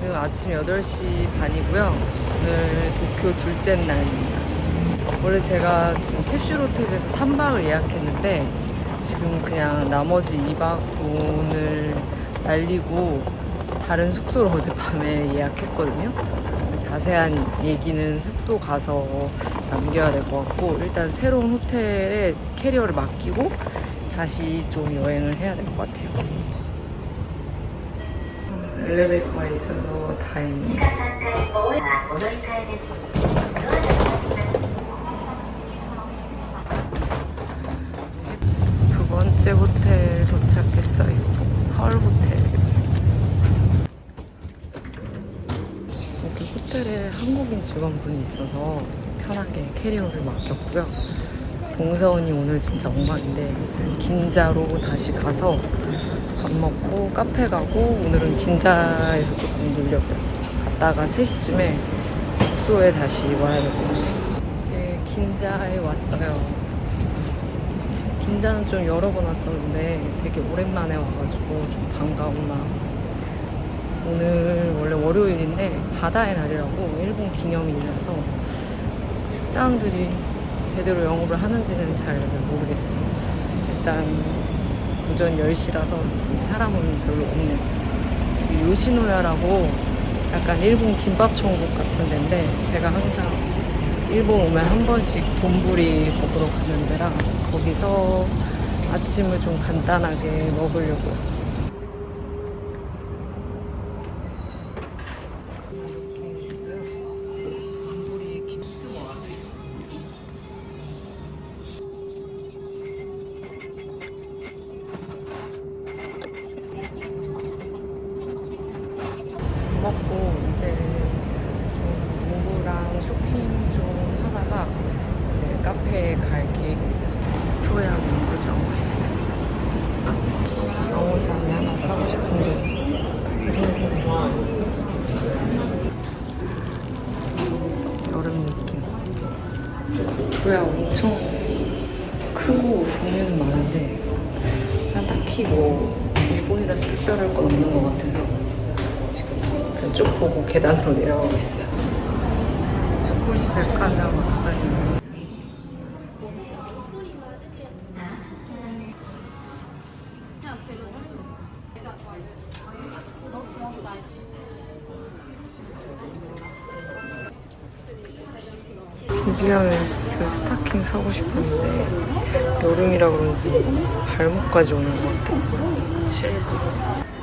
지금 아침 8시 반이고요. 오늘 도쿄 둘째 날입니다. 원래 제가 지금 캡슐 호텔에서 3박을 예약했는데 지금 그냥 나머지 2박 돈을 날리고 다른 숙소를 어젯밤에 예약했거든요. 자세한 얘기는 숙소 가서 남겨야 될 것 같고 일단 새로운 호텔에 캐리어를 맡기고 다시 좀 여행을 해야 될 것 같아요. 엘리베이터가 있어서 다행이에요. 두 번째 호텔 도착했어요. 헐 호텔. 여기 호텔에 한국인 직원분이 있어서 편하게 캐리어를 맡겼고요. 동서원이 오늘 진짜 엉망인데 긴자로 다시 가서 밥 먹고 카페 가고 오늘은 긴자에서 조금 놀려고요. 갔다가 3시쯤에 숙소에 다시 와야 같아요. 이제 긴자에 왔어요. 긴자는 좀 여러 번 왔었는데 되게 오랜만에 와가지고 좀 반가운 마음. 오늘 원래 월요일인데 바다의 날이라고 일본 기념일이라서 식당들이 제대로 영업을 하는지는 잘 모르겠어요. 일단 오전 10시라서 사람은 별로 없네요. 이 요시노야라고 약간 일본 김밥 천국 같은 데인데 제가 항상 일본 오면 한 번씩 돈부리 먹으러 가는 데라 거기서 아침을 좀 간단하게 먹으려고 계획입니다. 토야 농구장 왔어요. 장호삼이 하나 사고 싶은데 여름 느낌. 토야 엄청 크고 종류는 많은데 그냥 딱히 뭐 일본이라서 특별할 건 없는 것 같아서 지금 그냥 쭉 보고 계단으로 내려가고 있어요. 스쿠시 백화점 왔어요. 비비안 웨스트 스타킹 사고 싶었는데 여름이라 그런지 발목까지 오는 것 같아요. 7분.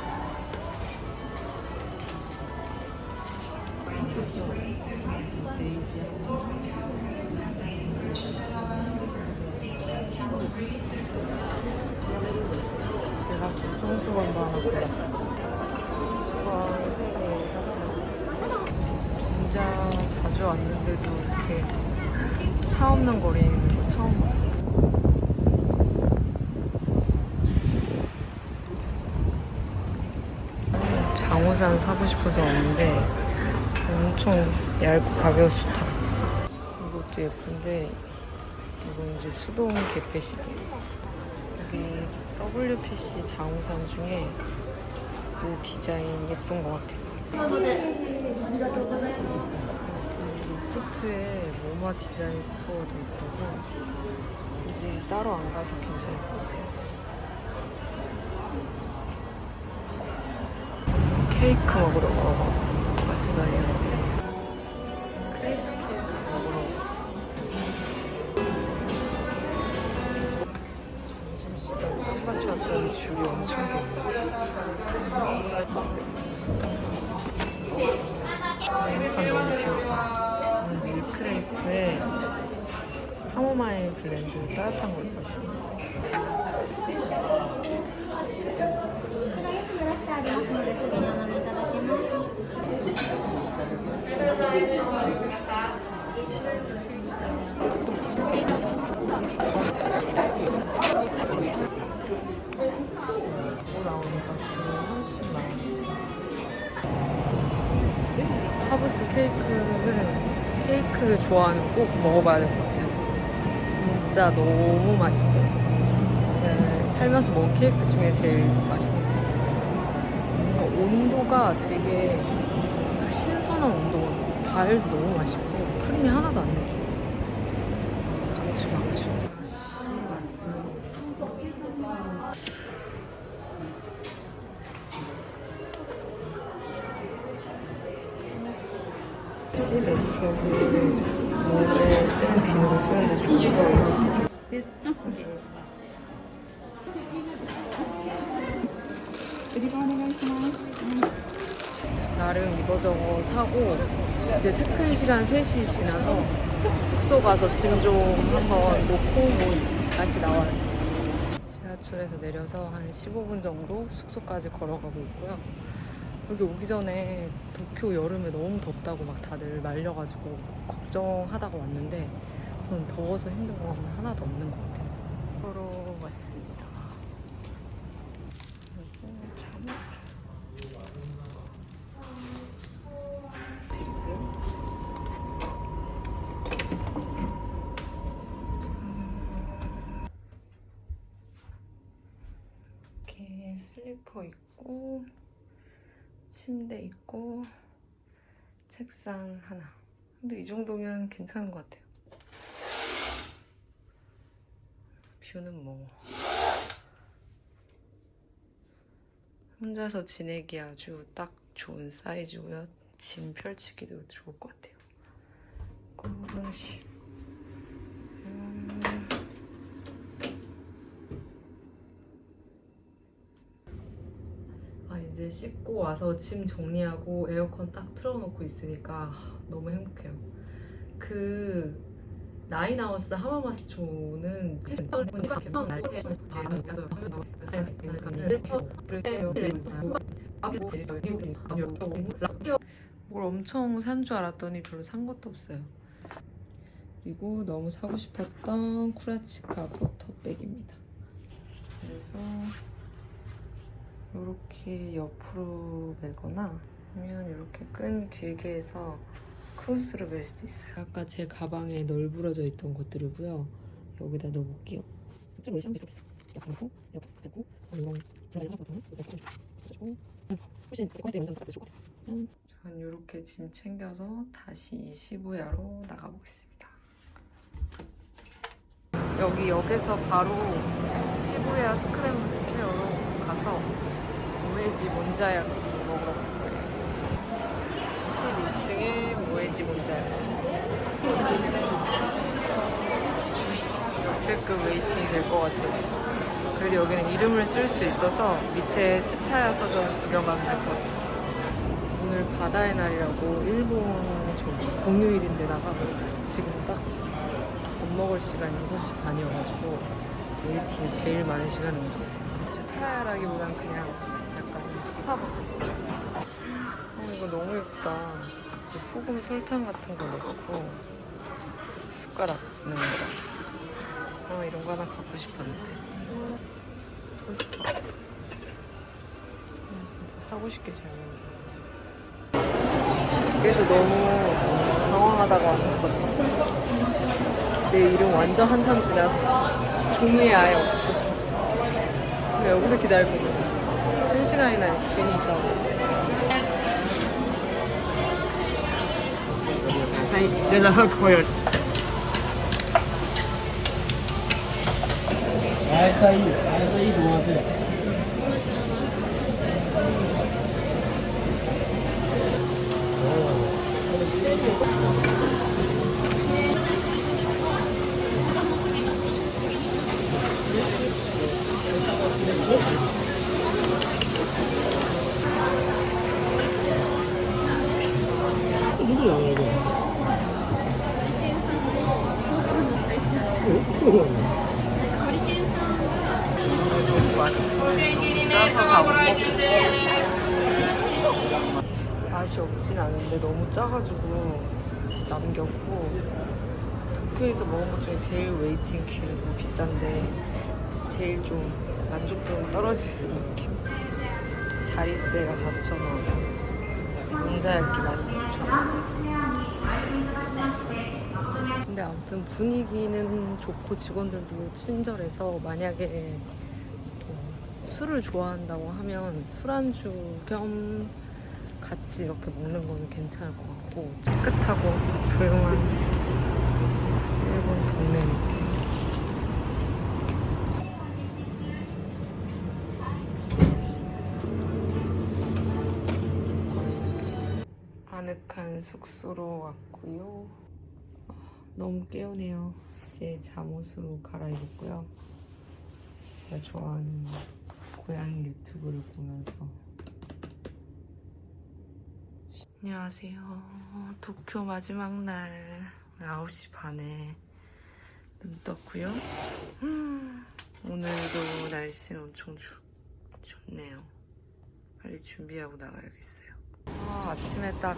가벼워서 좋다. 이것도 예쁜데 이건 이제 수동 개폐식이에요. 여기 WPC 장우산 중에 이 디자인 예쁜 것 같아요. 루프트에 모마 디자인 스토어도 있어서 굳이 따로 안 가도 괜찮을 것 같아요. 케이크 먹으러 왔어요. 줄이 훨씬 많았어. 하브스 케이크는 케이크 좋아하면 꼭 먹어봐야 될 것 같아요. 진짜 너무 맛있어요. 네, 살면서 먹은 케이크 중에 제일 맛있는 것 같아요. 뭔가 온도가 되게 그 신선한 온도가 과일도 너무 맛있고 크림이 하나도 안 느끼고 강추 강추 이거저거 사고 이제 체크인 시간 3시 지나서 숙소 가서 짐 좀 한번 놓고 뭐 다시 나와야겠어요. 지하철에서 내려서 한 15분 정도 숙소까지 걸어가고 있고요. 여기 오기 전에 도쿄 여름에 너무 덥다고 막 다들 말려가지고 걱정하다가 왔는데 저는 더워서 힘든 건 하나도 없는 것 같아요. 걸어왔습니다. 그리고 참 드리고요. 이렇게 슬리퍼 있고 침대 있고 책상 하나. 근데 이 정도면 괜찮은 것 같아요. 뷰는 뭐 혼자서 지내기 아주 딱 좋은 사이즈고요. 짐 펼치기도 좋을 것 같아요. 고방식. 음. 아 씻고 와서 짐 정리하고 에어컨 딱 틀어놓고 있으니까 너무 행복해요. 그 나인하우스 하마마스초는 뭘 엄청 산 줄 알았더니 별로 산 것도 없어요. 그리고 너무 사고 싶었던 쿠라치카 포터백입니다. 그래서 이렇게 옆으로 매거나 아니면 이렇게 끈 길게 해서 크로스로 멜 수도 있어요. 아까 제 가방에 널브러져 있던 것들이고요. 여기다 넣어볼게요. 좀 샴푸 있어. 옆에 놓고, 옆에 놓고, 이건 브라질 같은 거 이렇게 해주고, 훨씬 좋을 것 같아요. 전 이렇게 짐 챙겨서 다시 시부야로 나가보겠습니다. 여기 역에서 바로 시부야 스크램블 스퀘어로 가서 모에지 몬자야키 먹으러 갈 거예요. 12층에 모에지 몬자야키. 역대급 웨이팅이 될 것 같아요. 그래도 여기는 이름을 쓸 수 있어서 밑에 치타야 서점 구경 가면 될 것 같아요. 오늘 바다의 날이라고 일본 저기 공휴일인데다가 지금 딱 밥 먹을 시간 6시 반이어가지고 웨이팅이 제일 많은 시간인 것 같아요. 치타야라기보단 그냥 스타벅스. 어, 이거 너무 예쁘다. 소금 설탕 같은 거 넣고 숟가락 넣는 거. 어, 이런 거 하나 갖고 싶었는데. 싶어. 음, 진짜 사고 싶게 잘 먹네. 그래서 너무 당황하다가 왔거든. 내 이름 완전 한참 지나서 종이에 아예 없어. 여기서 기다리고 れしかいないベニータはい、there's a hook for you. Right side, right side, one side. 맛이 없진 않은데 너무 짜가지고 남겼고 도쿄에서 먹은 것 중에 제일 웨이팅 길고 비싼데 제일 좀 만족도가 떨어지는 느낌. 자리세가 4,000원, 공자焼기 16,000원. 근데 아무튼 분위기는 좋고 직원들도 친절해서 만약에 뭐 술을 좋아한다고 하면 술안주 겸 같이 이렇게 먹는 거는 괜찮을 것 같고 깨끗하고 조용한 일본 동네 느낌. 아늑한 숙소로 왔고요. 아, 너무 깨우네요. 이제 잠옷으로 갈아입었고요. 제가 좋아하는 고양이 유튜브를 보면서 안녕하세요. 도쿄 마지막 날 9시 반에 눈 떴고요. 음, 오늘도 날씨는 엄청 좋, 좋네요. 빨리 준비하고 나가야겠어요. 아, 아침에 딱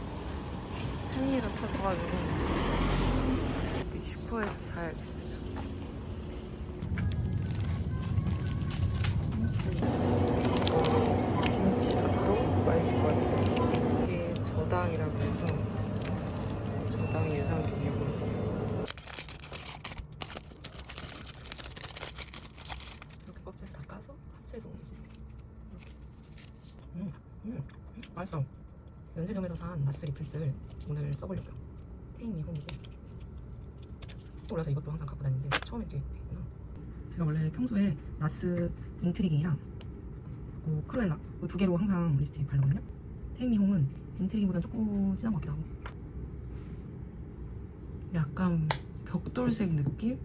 생리가 터져가지고 슈퍼에서 사야겠어요. 김치도 맛있을 것 같아요. 이게 저당이라고 해서 저당 유산균 요구르트. 이렇게 껍질 다 까서 합체해서 오는 시스템. 이렇게. 음, 음, 음, 맛있어. 면세점에서 산 나스 리플스를 오늘 써보려고요. 테이미 홈이고. 올라서 이것도 항상 갖고 다니는데 처음에 이게 되구나. 제가 원래 평소에 나스 인트리깅이랑 그리고 크루엘라 그두 개로 항상 립스틱 바르거든요. 테이미 홈은 인트리깅보다 조금 진한 것 같기도 하고. 약간 벽돌색 느낌?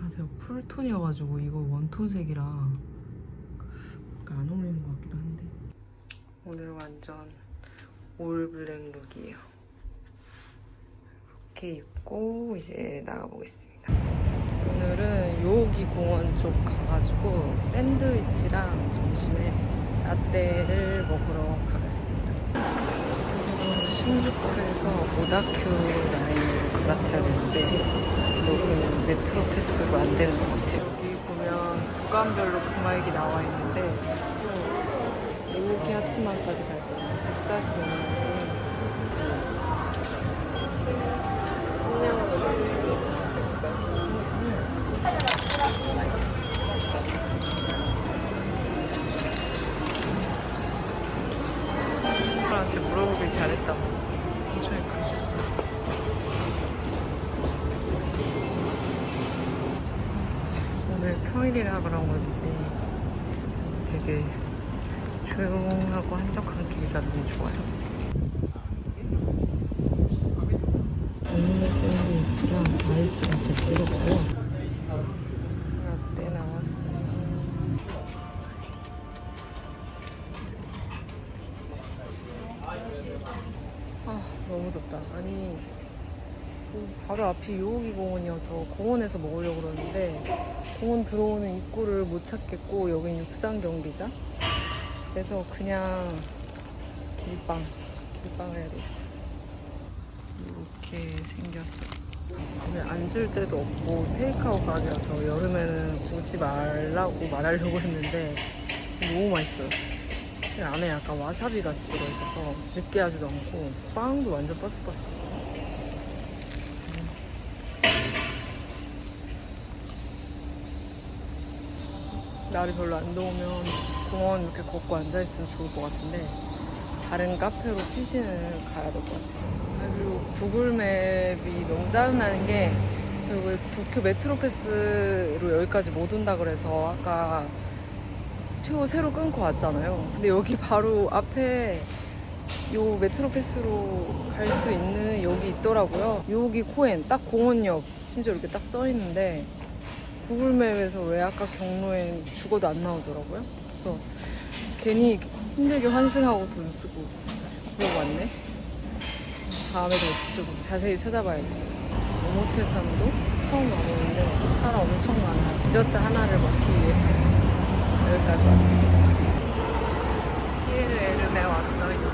아 제가 쿨톤이어가지고 이거 원톤색이라 약간 안 어울리는 것 같기도 한데. 오늘 완전 올 블랙 룩이에요. 이렇게 입고 이제 나가보겠습니다. 오늘은 요기 공원 쪽 가가지고 샌드위치랑 점심에 라떼를 먹으러 가겠습니다. 신주쿠에서 오다큐 라인으로 갈아타야 되는데 여기는 메트로 패스로 안 되는 것 같아요. 여기 보면 구간별로 금액이 나와 있는데 여기 하치만까지 갈 거예요. 145만 원. 140. 사람한테 물어보길 잘했다. 엄청 예쁘죠. 오늘 평일이라 그런 건지 되게 조용하고 한적한 길이가 너무 좋아요. 오늘의 샌드위치랑 아이스 라떼 나왔어요. 아 너무 덥다. 아니 그 바로 앞이 요오기 공원이어서 공원에서 먹으려고 그러는데 공원 들어오는 입구를 못 찾겠고 여긴 육상 경기장. 그래서 그냥 길빵 길빵을 해야 되겠어. 이렇게 생겼어요. 앉을 데도 없고 테이크아웃 가게라서 여름에는 오지 말라고 말하려고 했는데 너무 맛있어요. 이 안에 약간 와사비 같이 들어있어서 느끼하지도 않고 빵도 완전 바삭바삭. 음. 날이 별로 안 더우면 공원 이렇게 걷고 앉아있으면 좋을 것 같은데 다른 카페로 피신을 가야 될 것 같아요. 아, 그리고 구글맵이 너무 짜증나는 게 저희 왜 도쿄 메트로 패스로 여기까지 못 온다 그래서 아까 표 새로 끊고 왔잖아요. 근데 여기 바로 앞에 요 메트로 패스로 갈 수 있는 여기 있더라고요. 여기 코엔 딱 공원역 심지어 이렇게 딱 써 있는데 구글맵에서 왜 아까 경로엔 죽어도 안 나오더라고요. 그래서 괜히 힘들게 환승하고 돈 쓰고 그러고 왔네. 다음에도 좀 자세히 찾아봐야겠어요. 오모테산도 처음 와보는데 사람 엄청 많아요. 디저트 하나를 먹기 위해서 여기까지 왔습니다. 피에르 에름에 왔어요.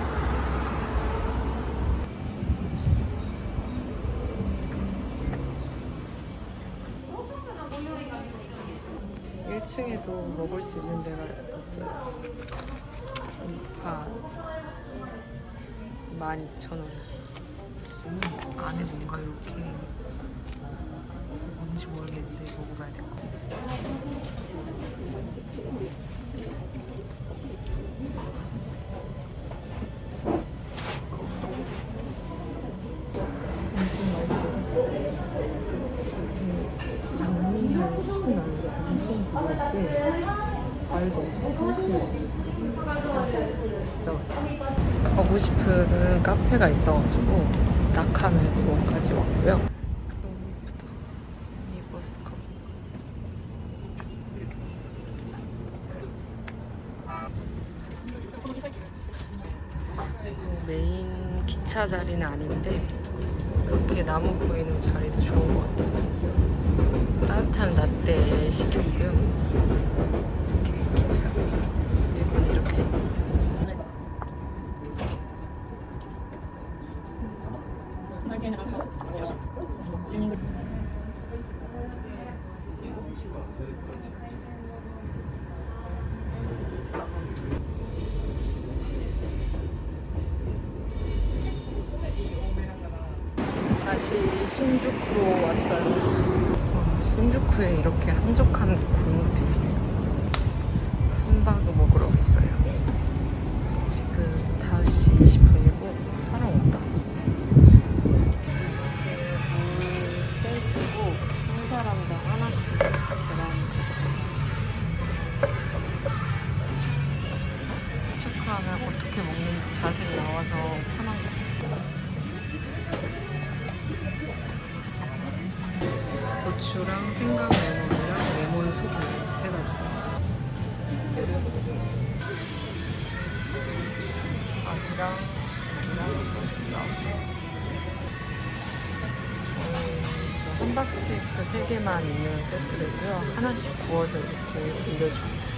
일층에도 먹을 수 있는 데가 있어요. 이 스파 12,000원. 있고 안에 뭔가 이렇게 뭔지 모르겠는데 먹어봐야 될 것 같아요. 가고 싶은 카페가 있어가지고 낙하맨원까지 왔고요. 너무 예쁘다. 리버스컵. 메인 기차 자리는 아닌데 이렇게 나무 보이는 자리도 좋은 것 같아요. 체크하면 어떻게 먹는지 자세히 나와서 편한 것 같아요. 고추랑 생강 레몬이랑 레몬 소금 세 가지. 밥이랑 이랑 소스랑 어, 저 함박 스테이크 세 개만 있는 세트이고요. 하나씩 구워서 이렇게 올려줘요. 다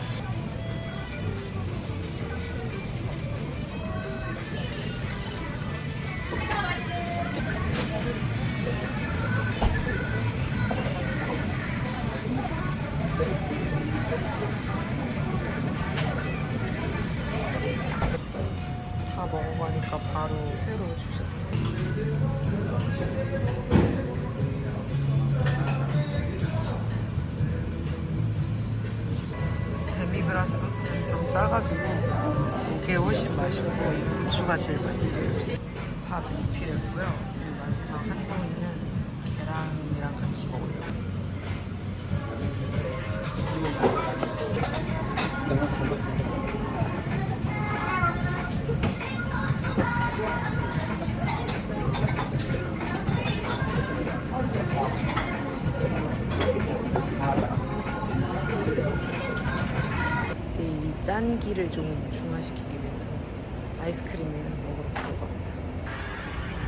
먹어가니까 바로 새로 주셨어요. 데미그라스 소스는 좀 짜가지고 이게 훨씬 맛있고 이 고추가 제일 이제 이 짠기를 좀 중화시키기 위해서 아이스크림을 먹으러 합니다.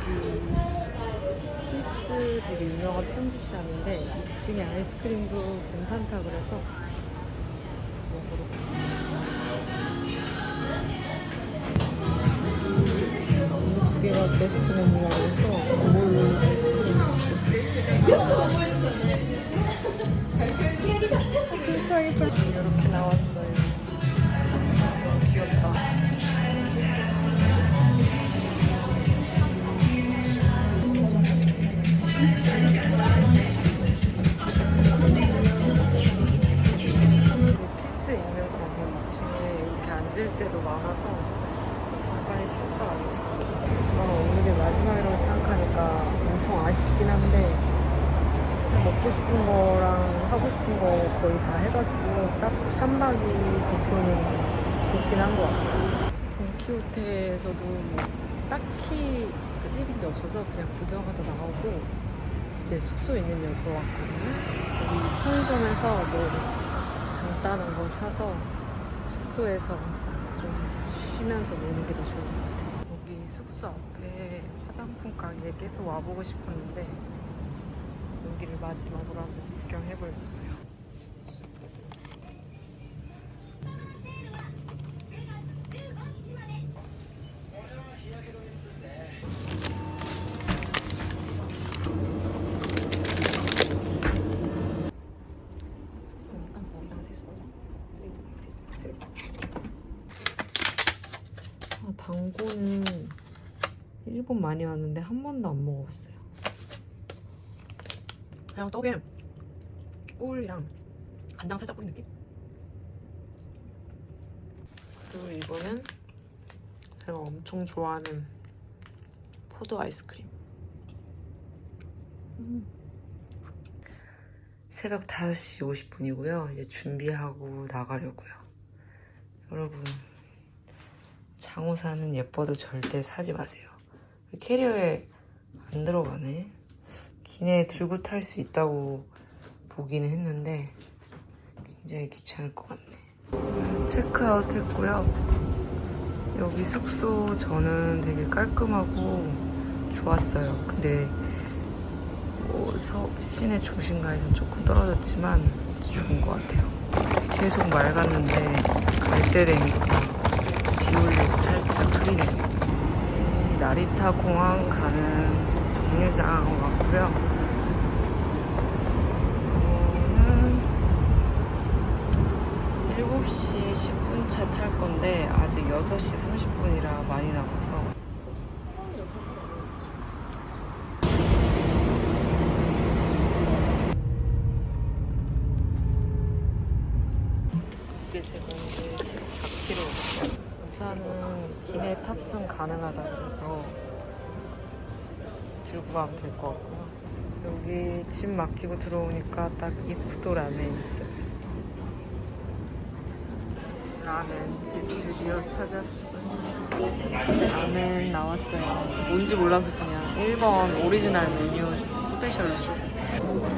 여기 키스 되게 유명한 편집샵인데 2층에 아이스크림도 괜찮다 그래서 먹으러 두 개가 베스트 메뉴라고 해서 좋긴 한 것 같아요. 돈키호테에서도 뭐 딱히 끌리는 게 없어서 그냥 구경하다 나오고 이제 숙소에 있는 여기로 왔거든요. 여기 편의점에서 뭐 간단한 거 사서 숙소에서 좀 쉬면서 노는 게 더 좋은 것 같아요. 여기 숙소 앞에 화장품 가게에 계속 와보고 싶었는데 여기를 마지막으로 한번 구경해보려고요. 많이 왔는데 한 번도 안 먹어봤어요. 그냥 떡에 꿀이랑 간장 살짝 뿌린 느낌? 그리고 이거는 제가 엄청 좋아하는 포도 아이스크림. 음. 새벽 5시 50분이고요. 이제 준비하고 나가려고요. 여러분 장호사는 예뻐도 절대 사지 마세요. 캐리어에 안 들어가네. 기내 들고 탈 수 있다고 보기는 했는데 굉장히 귀찮을 것 같네. 체크아웃 했고요. 여기 숙소 저는 되게 깔끔하고 좋았어요. 근데 뭐 서, 시내 중심가에선 조금 떨어졌지만 좋은 것 같아요. 계속 맑았는데 갈 때 되니까 이 나리타 공항 가는 정류장 왔고요. 저는 7시 10분 차 탈 건데 아직 6시 30분이라 많이 남아서 맡기고 들어오니까 딱 이프도 라멘 있어요. 라멘집 드디어 찾았어요. 라멘 나왔어요. 뭔지 몰라서 그냥 1번 오리지널 메뉴 스페셜로 시켰어요.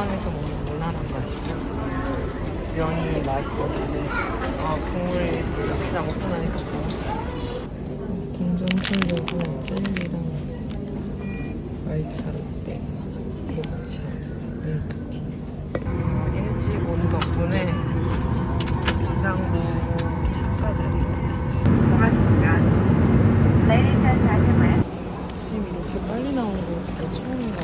포항에서 먹는 무난한 맛이죠. 면이 맛있었는데 아 국물 역시나 먹고 나니까 너무 짜. 동전 풀려고 젤리랑 말차 라떼, 녹차, 밀크티. 어, 일찍 온 덕분에 비상구 창가자리 됐어요. 지금 이렇게 빨리 나오는 거 진짜 처음인 것